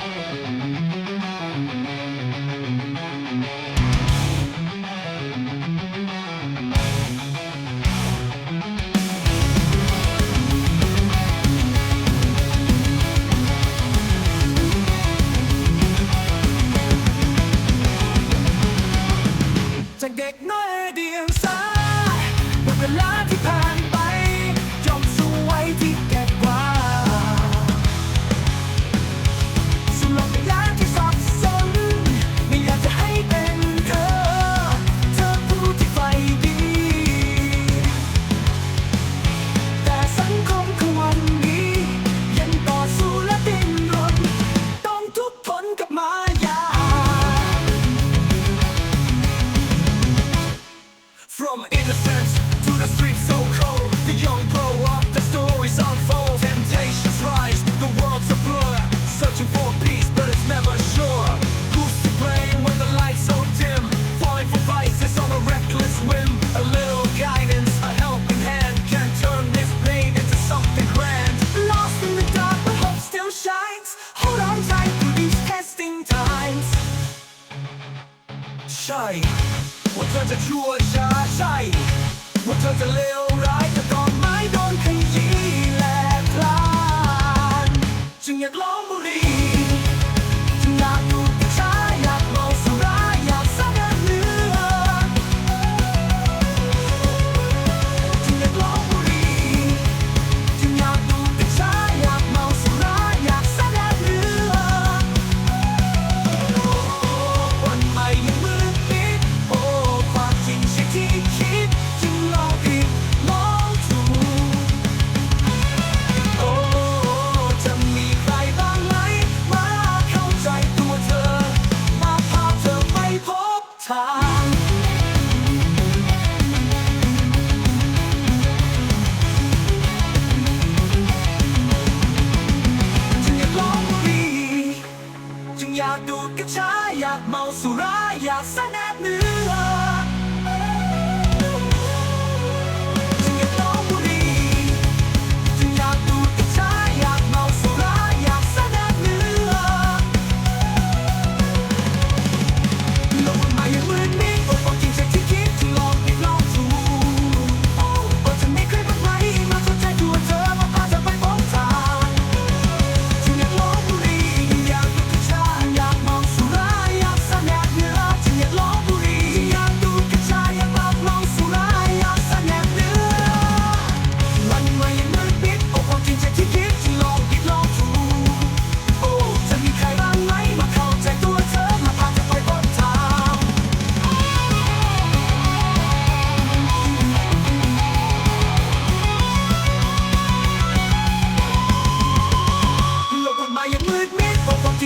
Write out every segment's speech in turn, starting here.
จากเด็กน้อดียงส ว่าเธอจะชั่วช้าใช่ว่าเธอจะเลวร้ายแต่ก่อนไม่โดนขยี้และพลานจึงอยากล้อมบุรี กัญชาอยากเมาสุราอยากสะแนบเนื้อ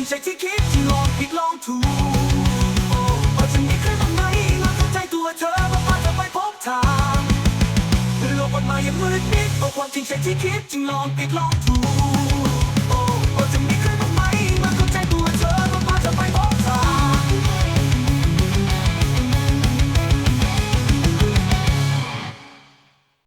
งใจที่คิดที่ลองผิดลองถูกโอ้ปัจจุบันเคยบ้างไหมมาเข้าใจตัวเธอว่าพาเธอไปพบทางโลกมันมาอย่างมืดมิดเอาความจริงใจที่คิดจึงลองผิดลองถูก